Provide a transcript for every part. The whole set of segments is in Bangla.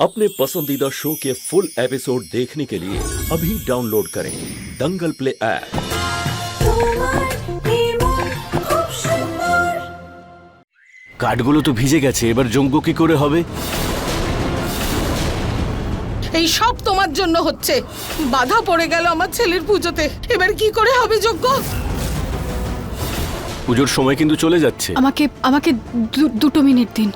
अपने पसंदीदा शो के फुल एपिसोड देखने के लिए अभी डाउनलोड करें दंगल प्ले ऐप তোমার নির্মল খুব সুন্দর কাঠগুলো তো ভিজে গেছে এবার যজ্ঞ কি করে হবে এই সব তোমার জন্য হচ্ছে বাধা পড়ে গেল আমার ছেলের পুজোতে এবার কি করে হবে যোগ্য পুজোর সময় কিন্তু চলে যাচ্ছে আমাকে আমাকে দু- দুটো মিনিট দিন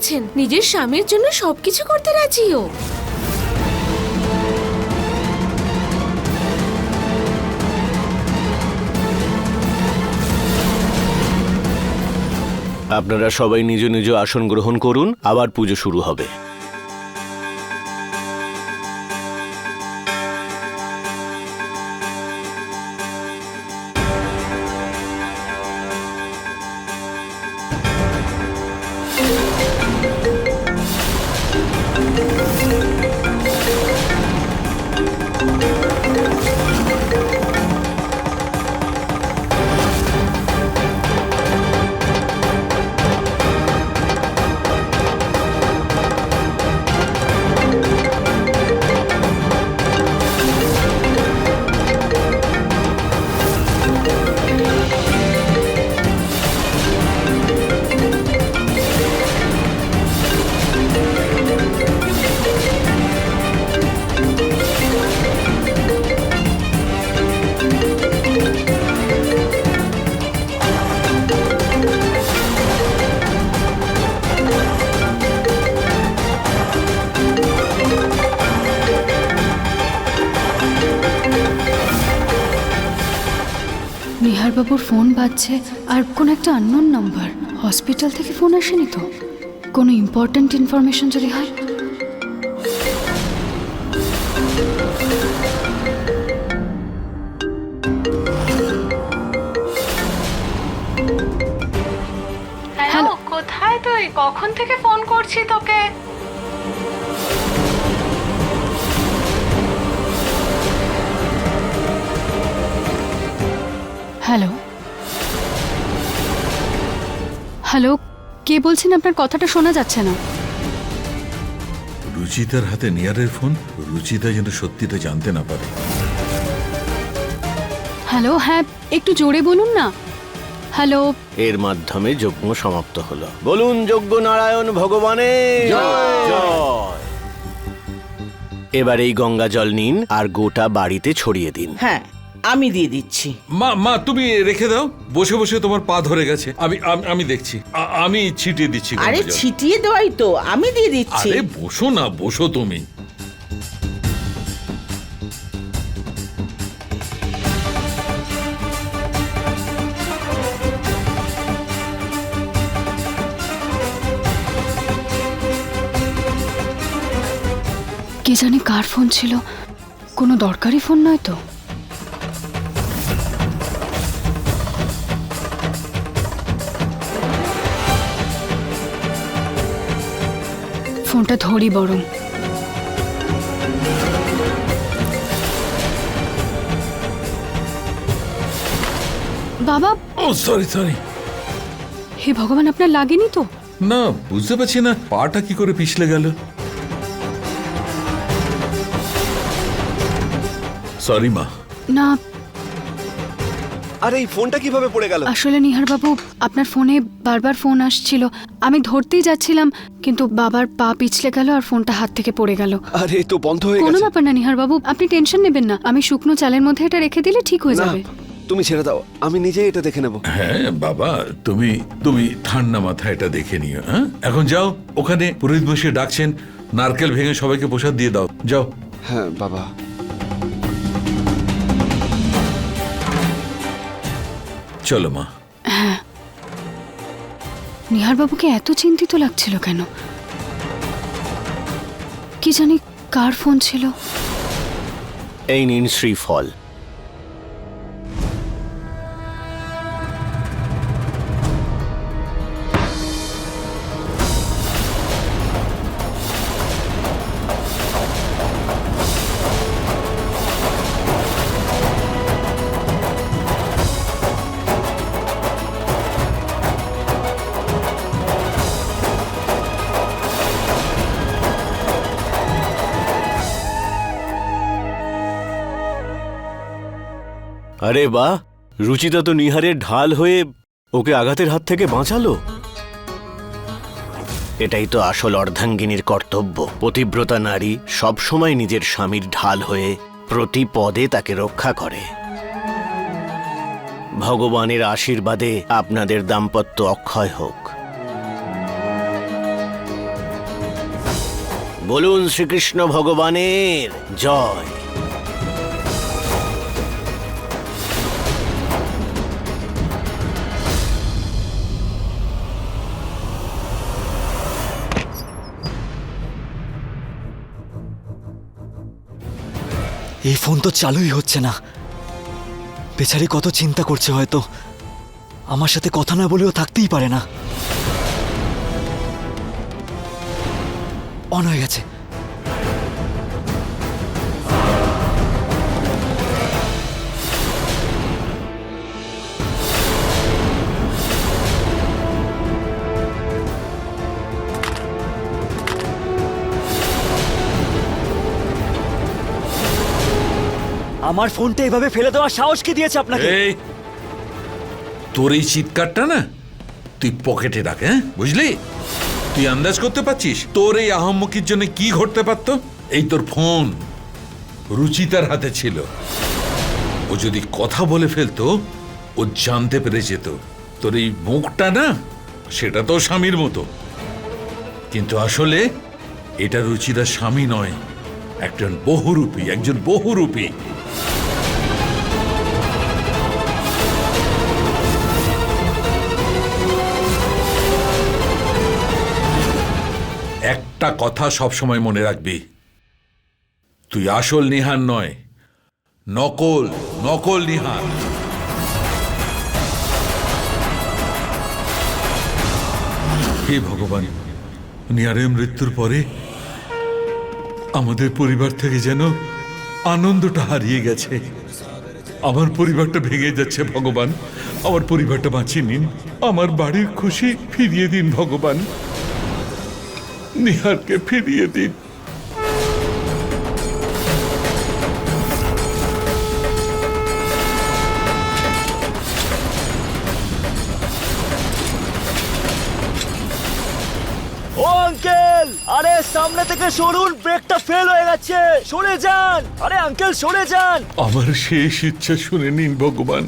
বৌমা নিজের স্বামীর জন্য সবকিছু করতে রাজিও। আপনারা সবাই নিজ নিজ আসন গ্রহণ করুন, আবার পুজো শুরু হবে। নিহারবাবুর ফোন বাজছে আর কোন একটা আননোন নাম্বার হসপিটাল থেকে ফোন আসেনি তো? কোনো ইম্পর্ট্যান্ট ইনফরমেশন যদি হয়? কোথায় তুই? কখন থেকে ফোন করছি তোকে? হ্যালো। হ্যালো কে বলছেন? আপনার কথাটা শোনা যাচ্ছে না। রুচিতার হাতে নিয়ারের ফোন রুচিতা যেন সত্যিটা জানতে না পারে। হ্যালো হ্যাঁ একটু জোরে বলুন না। হ্যালো। এর মাধ্যমে যজ্ঞ সমাপ্ত হলো। বলুন যজ্ঞ নারায়ণ ভগবানের জয়। এবার এই গঙ্গা জল নিন আর গোটা বাড়িতে ছড়িয়ে দিন। হ্যাঁ আমি দিয়ে দিচ্ছি। মা মা তুমি রেখে দাও। বসে বসে তোমার পা ধরে গেছে। আমি আমি- আমি দেখছি। আ- আমি ছিটিয়ে দিচ্ছি গঙ্গা আরে জল। ছিটিয়ে দেওয়াই তো আমি দিয়ে দিচ্ছি। আরে বসো না বসো তুমি। কে জানে কার ফোন ছিল। কোনো দরকারি ফোন নয় তো? ফোনটা ধরি বরং। বাবা। ও সরি সরি হে ভগবান আপনার লাগেনি তো? না বুঝতে পারছি না পাটা কি করে পিছলে গেল। সরি মা। না আরে এই ফোনটা কীভাবে পড়ে গেল? আসলে নিহার বাবু আপনার ফোনে বারবার ফোন আসছিল। আমি ধরতেই যাচ্ছিলাম কিন্তু বাবার পা পিছলে গেল আর ফোনটা হাত থেকে পড়ে গেল। আরে তো বন্ধ হয়ে কোনো গেছে। ব্যাপার না নিহার বাবু আপনি টেনশন নেবেন না। আমি শুকনো চালের মধ্যে এটা রেখে দিলে ঠিক হয়ে না যাবে। তুমি ছেড়ে দাও। আমি নিজেই এটা দেখে নেব। হ্যাঁ বাবা তুমি তুমি ঠান্ডা মাথায় এটা দেখে নিও হ্যাঁ? এখন যাও ওখানে পুরোহিত বসে ডাকছেন নারকেল ভেঙে সবাইকে প্রসাদ দিয়ে দাও। যাও। হ্যাঁ বাবা। চলো মা। নিহার বাবুকে এত চিন্তিত লাগছিল কেন? কি জানি কার ফোন ছিল? এই নিন শ্রীফল। আরে বাহ রুচিতা তো নিহারের ঢাল হয়ে ওকে আঘাতের হাত থেকে বাঁচালো। এটাই তো আসল অর্ধাঙ্গিনীর কর্তব্য। পতিব্রতা নারী সবসময় নিজের স্বামীর ঢাল হয়ে প্রতি পদে তাকে রক্ষা করে। ভগবানের আশীর্বাদে আপনাদের দাম্পত্য অক্ষয় হোক। বলুন শ্রীকৃষ্ণ ভগবানের জয়। এই ফোন তো চালুই হচ্ছে না। বেচারি কত চিন্তা করছে হয়তো। আমার সাথে কথা না বলেও থাকতেই পারে না। অন হয়ে গেছে। আমার ফোনটা এভাবে ফেলে দেওয়ার সাহস কি দিয়েছে আপনাকে? তোর এই চিৎকারটা না তুই পকেটে রাখ হ্যাঁ? বুঝলি? তুই আন্দাজ করতে পারছিস তোর এই আহম্মকির জন্য কি ঘটতে পারত? এই তোর ফোন রুচিতার হাতে ছিল। ও যদি কথা বলে ফেলতো, ও জানতে পেরে যেত। তোর এই মুখটা না, সেটা তো স্বামীর মতো। কিন্তু আসলে এটা রুচিতার স্বামী নয়। একজন বহুরূপী একজন বহুরূপী। একটা কথা সবসময় মনে রাখবি। তুই আসল নিহার নয়, নকল নকল নিহার হে ভগবান, নিহারের মৃত্যুর পরে আমাদের পরিবার থেকে যেন আনন্দটা হারিয়ে গেছে। আমার পরিবারটা ভেঙে যাচ্ছে, ভগবান। আমার পরিবারটা বাঁচিয়ে নিন। আমার বাড়ির খুশি ফিরিয়ে দিন, ভগবান। নিহারকে ফিরিয়ে দিন। আঙ্কেল! আরে সামনে থেকে সরুন ব্রেকটা ফেল হয়ে গেছে। সরে যান! আরে আঙ্কেল সরে যান! আমার শেষ ইচ্ছা শুনে নিন ভগবান।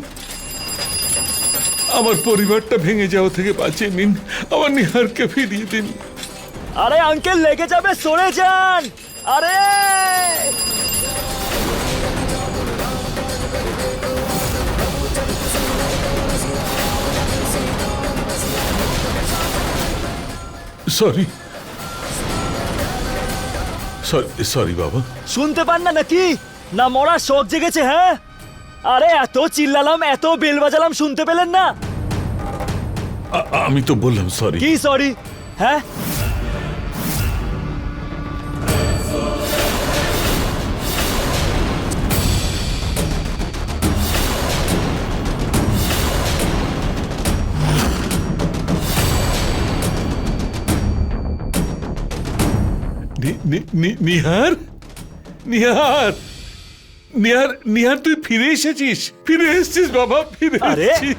আমার পরিবারটা ভেঙে যাওয়া থেকে বাঁচিয়ে নিন। আমার নিহারকে ফিরিয়ে দিন। আরে আঙ্কেল লেগে যাবে সরে যান! আরে! সরি সরি সরি বাবা। শুনতে পান না নাকি? না মরার শখ জেগেছে হ্যাঁ? আরে এত চিল্লালাম এত বেল বাজালাম শুনতে পেলেন না? আ- আমি তো বললাম সরি কি সরি হ্যাঁ? নিহার? নিহার! নিহার নিহার তুই ফিরে এসেছিস? ফিরে এসেছিস বাবা ফিরে আরে? এসেছিস।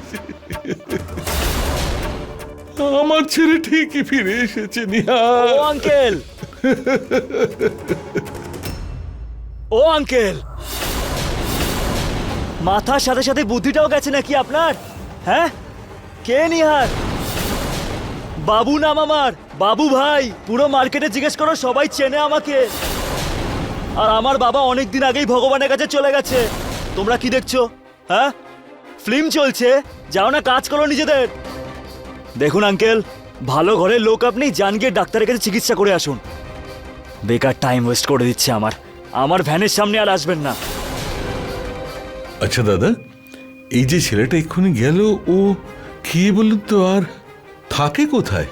আমার ছেলে ঠিকই ফিরে এসেছে নিহার। ও আঙ্কেল! ও আঙ্কেল! মাথার সাথে সাথে বুদ্ধিটাও গেছে নাকি আপনার? হ্যাঁ? কে নিহার? বাবু নাম আমার। বাবু ভাই, পুরো মার্কেটে জিজ্ঞেস করো, সবাই চেনে আমাকে। আর আমার বাবা অনেক দিন আগেই ভগবানের কাছে চলে গেছে। তোমরা কি দেখছ? হ্যাঁ? ফিল্ম চলছে। যাও না, কাজ করো নিজেদের। দেখুন, আঙ্কেল, ভালো ঘরের লোক আপনি, যান গিয়ে ডাক্তারের কাছে চিকিৎসা করে আসুন। বেকার টাইম ওয়েস্ট করে দিচ্ছে আমার। আমার ভ্যানের সামনে আর আসবেন না। আচ্ছা দাদা, এই যে ছেলেটা এক্ষুনি গেল, ও কি বলুন তো আর থাকে কোথায়?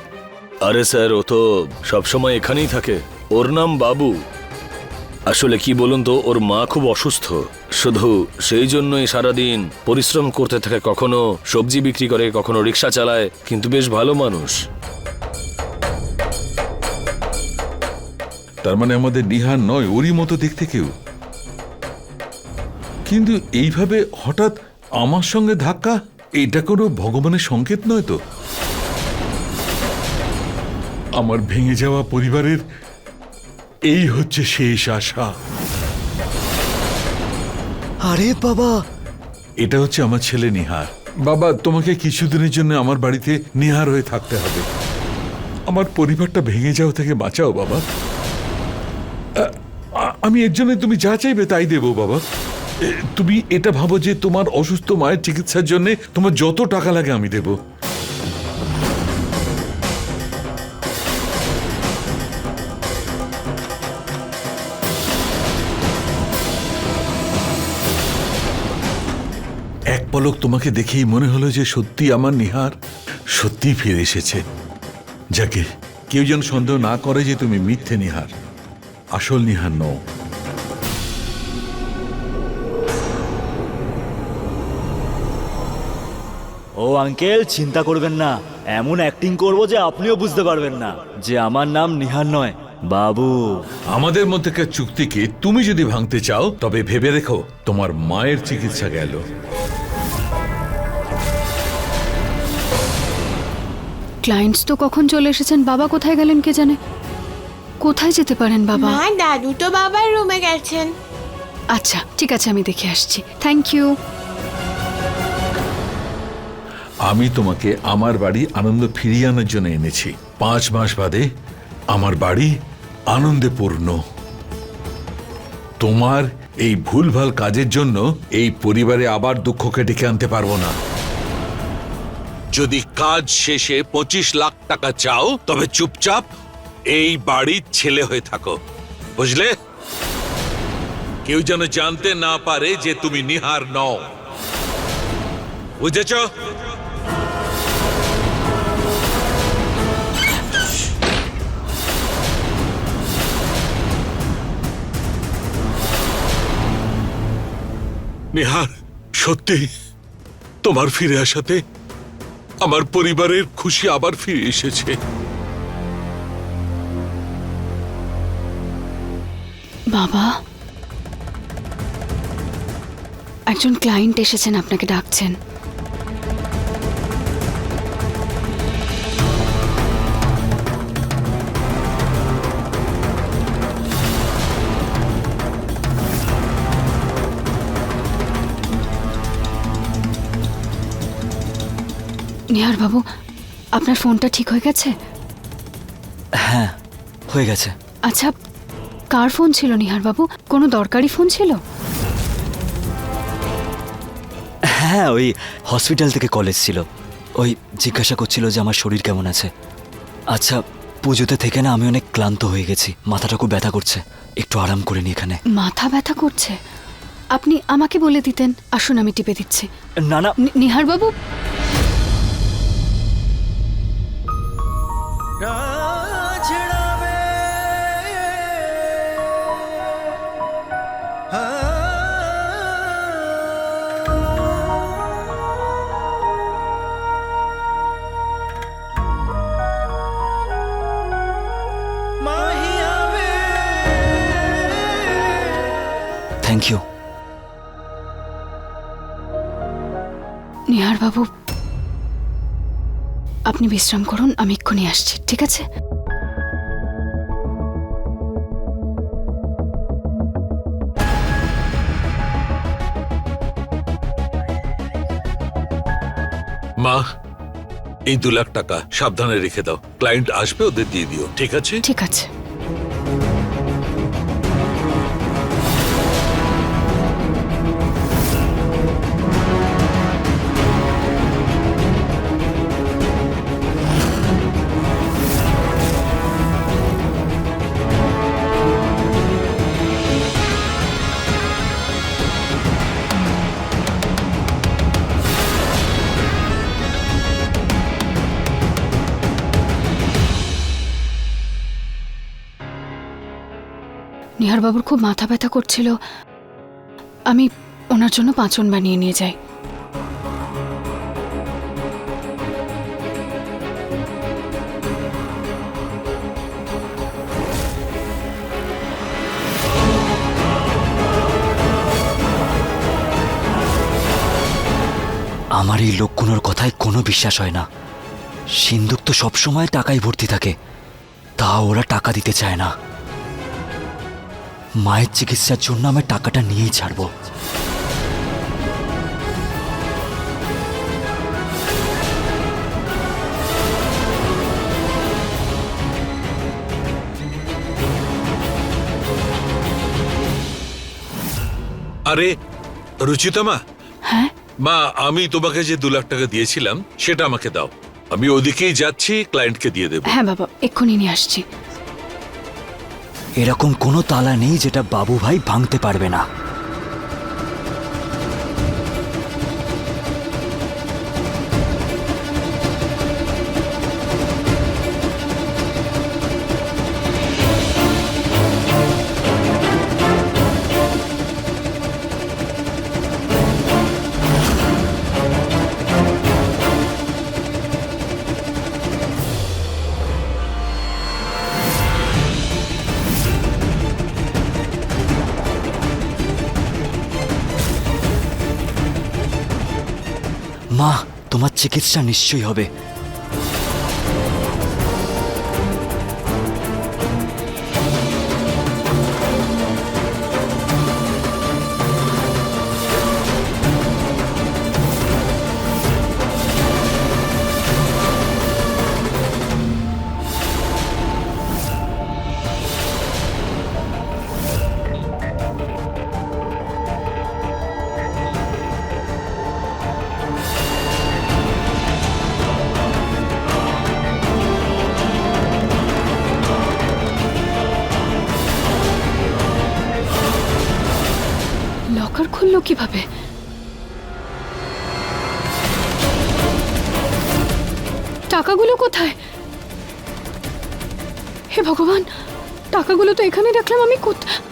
আরে স্যার ও তো সবসময় এখানেই থাকে। ওর নাম বাবু। আসলে কি বলুন তো ওর মা খুব অসুস্থ। শুধু সেই জন্যই সারাদিন পরিশ্রম করতে থাকে কখনো সবজি বিক্রি করে কখনো রিক্সা চালায় কিন্তু বেশ ভালো মানুষ। তার মানে আমাদের নিহার নয় ওরই মতো দেখতে কেউ? কিন্তু এইভাবে হঠাৎ আমার সঙ্গে ধাক্কা এটা কোনো ভগবানের সংকেত নয় তো? আমার ভেঙে যাওয়া পরিবারের এই হচ্ছে শেষ আশা। আরে বাবা! এটা হচ্ছে আমার ছেলে নিহার বাবা তোমাকে কিছুদিনের জন্য আমার বাড়িতে নিহার হয়ে থাকতে হবে। আমার পরিবারটা ভেঙে যাওয়া থেকে বাঁচাও বাবা। আমি এর জন্য তুমি যা চাইবে তাই দেবো বাবা। তুমি এটা ভাবো যে তোমার অসুস্থ মায়ের চিকিৎসার জন্য তোমার যত টাকা লাগে আমি দেব। পলক তোমাকে দেখেই মনে হলো যে সত্যি আমার নিহার সত্যি ফিরে এসেছে। যাকে কেউ যেন সন্দেহ না করে যে তুমি মিথ্যে নিহার। আসল নিহার নও। ও আঙ্কেল চিন্তা করবেন না। এমন অ্যাক্টিং করব যে আপনিও বুঝতে পারবেন না যে আমার নাম নিহার নয় বাবু। আমাদের মধ্যেকার চুক্তিকে তুমি যদি ভাঙতে চাও তবে ভেবে দেখো তোমার মায়ের চিকিৎসা গেল। ক্লায়েন্টস তো কখন চলে এসেছেন? বাবা কোথায় গেলেন কে জানে? কোথায় যেতে পারেন বাবা? মা দাদু তো বাবার রুমে গেছেন। আচ্ছা ঠিক আছে আমি দেখে আসছি। থ্যাংক ইউ আমি তোমাকে আমার বাড়ি আনন্দ ফিরিয়ে আনার জন্য এনেছি। পাঁচ মাস বাদে আমার বাড়ি আনন্দে পূর্ণ। তোমার এই ভুলভাল কাজের জন্য এই পরিবারে আবার দুঃখকে ডেকে আনতে পারব না। যদি কাজ শেষে পঁচিশ লাখ টাকা চাও, তবে চুপচাপ এই বাড়ির ছেলে হয়ে থাকো। বুঝলে? কেউ যেন জানতে না পারে যে তুমি নিহার নও। বুঝেছ? নিহার, সত্যি তোমার ফিরে আসাতে আমার পরিবারের খুশি আবার ফিরে এসেছে। বাবা একজন ক্লায়েন্ট এসেছেন আপনাকে ডাকছেন। নিহার বাবু আপনার ফোনটা ঠিক হয়ে গেছে? হ্যাঁ হয়ে গেছে। আচ্ছা কার ফোন ছিল নিহার বাবু? কোনো দরকারি ফোন ছিল? হ্যাঁ ওই হসপিটাল থেকে কলেজ ছিল। ওই জিজ্ঞাসা করছিল যে আমার শরীর কেমন আছে। আচ্ছা পুজোতে থেকে না আমি অনেক ক্লান্ত হয়ে গেছি। মাথাটা খুব ব্যথা করছে। একটু আরাম করে নি এখানে। মাথা ব্যথা করছে? আপনি আমাকে বলে দিতেন। আসুন আমি টিপে দিচ্ছি। না না। নি- নিহার বাবু? থ্যাংক ইউ নিহার বাবু আপনি বিশ্রাম করুন আমি এক্ষুনি আসছি ঠিক আছে? মা এই দু লাখ টাকা সাবধানে রেখে দাও। ক্লায়েন্ট আসবে ওদের দিয়ে দিও ঠিক আছে? ঠিক আছে। নিহারবাবুর খুব মাথা ব্যথা করছিল। আমি ওনার জন্য পাঁচন বানিয়ে নিয়ে যাই। আমার এই লোকগুলোর কথায় কোনো বিশ্বাস হয় না। সিন্ধুক তো সবসময় টাকায় ভর্তি থাকে। তা ওরা টাকা দিতে চায় না। মায়ের চিকিৎসার জন্য আমি টাকাটা নিয়েই ছাড়বো। আরে রুচিতমা? হ্যাঁ? মা আমি তোমাকে যে দু লাখ টাকা দিয়েছিলাম সেটা আমাকে দাও। আমি ওদিকেই যাচ্ছি ক্লায়েন্টকে দিয়ে দেবো। হ্যাঁ বাবা এক্ষুনি নিয়ে আসছি। এরকম কোনো তালা নেই যেটা বাবু ভাই ভাঙতে পারবে না। মা তোমার চিকিৎসা নিশ্চয়ই হবে।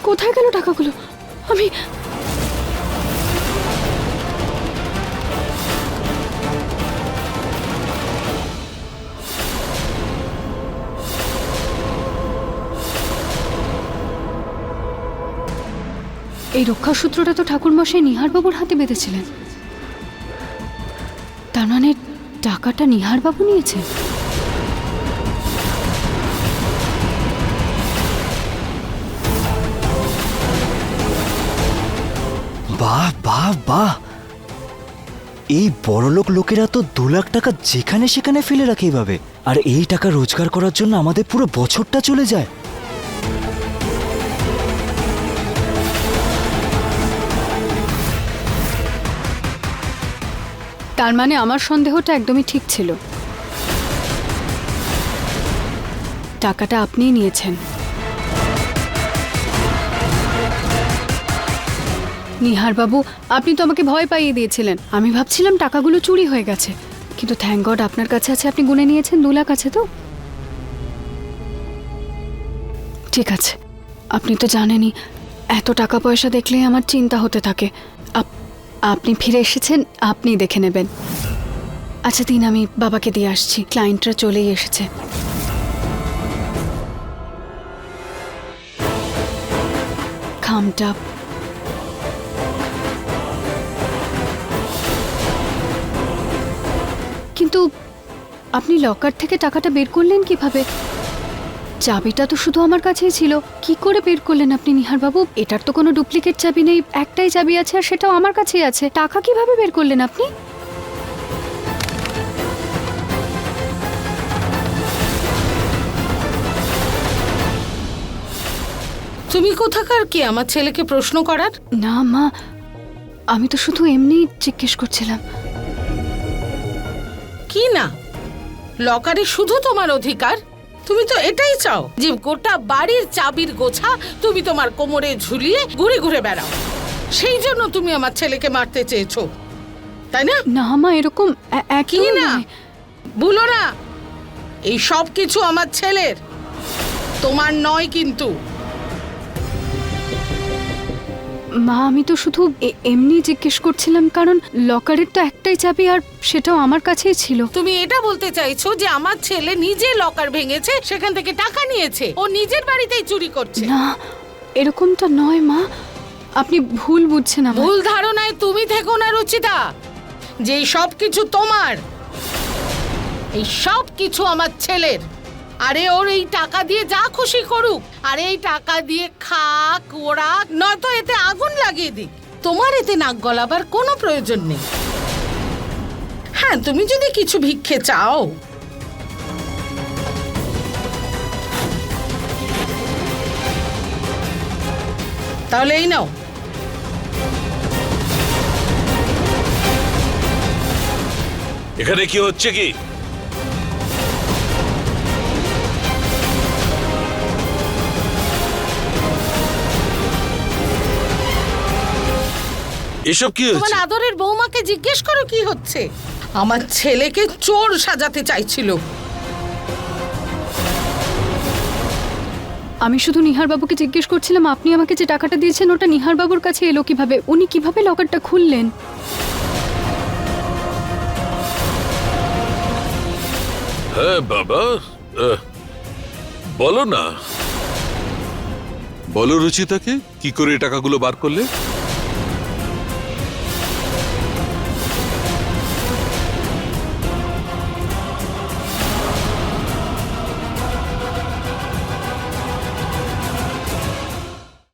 কোথায় গেল টাকাগুলো? আমি এই রক্ষাসূত্রটা তো ঠাকুরমশাই নিহারবাবুর হাতে বেঁধেছিলেন। তার মানে টাকাটা নিহারবাবু নিয়েছে এই বড়লোক লোকেরা তো দু লাখ টাকা যেখানে সেখানে ফেলে রাখে এইভাবে আর এই টাকা রোজগার করার জন্য আমাদের পুরো বছরটা চলে যায়। তার মানে আমার সন্দেহটা একদমই ঠিক ছিল। টাকাটা আপনিই নিয়েছেন। নিহার বাবু আপনি তো আমাকে ভয় পাইয়ে দিয়েছিলেন। আমি ভাবছিলাম টাকাগুলো চুরি হয়ে গেছে। কিন্তু থ্যাংক গড আপনার কাছে আছে, আপনি গুনে নিয়েছেন দু লাখ আছে তো। ঠিক আছে, আপনি তো জানেনই, এত টাকা পয়সা দেখলে আমার চিন্তা হতে থাকে। আপ- আপনি ফিরে এসেছেন আপনি দেখে নেবেন। আচ্ছা দিন, আমি বাবাকে দিয়ে আসছি ক্লায়েন্টরা চলেই এসেছে। খামটা আপনি লকার থেকে টাকাটা বের করলেন কীভাবে? চাবিটা তো শুধু আমার কাছেই ছিল। কি করে বের করলেন আপনি নিহার বাবু এটার তো কোনো ডুপ্লিকেট চাবি নেই। একটাই চাবি আছে আর সেটাও আমার কাছেই আছে। টাকা কীভাবে বের করলেন আপনি? তুমি কোথাকার কি আমার ছেলেকে প্রশ্ন করার? না মা। আমি তো শুধু এমনি জিজ্ঞেস করছিলাম। কি না? লকারে শুধু তোমার অধিকার? তুমি তো এটাই চাও যে গোটা বাড়ির চাবির গোছা তুমি তোমার কোমরে ঝুলিয়ে ঘুরে ঘুরে বেড়াও। সেই জন্য তুমি আমার ছেলেকে মারতে চেয়েছো তাই না? না মা এরকম একই না। ভুলো না এই সব কিছু আমার ছেলের। তোমার নয় কিন্তু। মা আমি তো শুধু এমনি জিজ্ঞেস করছিলাম কারণ লকারের তো একটাই চাবি আর সেটাও আমার কাছেই ছিল। তুমি এটা বলতে চাইছো যে আমার ছেলে নিজে লকার ভেঙেছে সেখান থেকে টাকা নিয়েছে ও নিজের বাড়িতেই চুরি করছে। না এরকমটা নয় মা। আপনি ভুল বুঝছেন আমার ভুল ধারণায় তুমি থেকো না রুচিতা। যে সব কিছু তোমার এই সব কিছু আমার ছেলের। আরে ওর এই টাকা দিয়ে যা খুশি করুক। আরে এই টাকা দিয়ে খাক ওড়াক নয়তো এতে আগুন লাগিয়ে দিক। তোমার এতে নাক গলাবার কোনো প্রয়োজন নেই। হ্যাঁ তুমি যদি কিছু ভিক্ষে চাও। তাহলে এই নাও। এখানে কি হচ্ছে কি? এসব কি তোমার আদরের বৌমাকে জিজ্ঞেস করো কি হচ্ছে। আমার ছেলেকে চোর সাজাতে চাইছিল। আমি শুধু নিহার বাবুকে জিজ্ঞেস করছিলাম আপনি আমাকে যে টাকাটা দিয়েছেন ওটা নিহার বাবুর কাছে এলো কীভাবে? উনি কীভাবে লকারটা খুললেন? হ্যাঁ বাবা। আহ, বলো না। বলো রুচিতাকে কি করে টাকাগুলো বার করলে?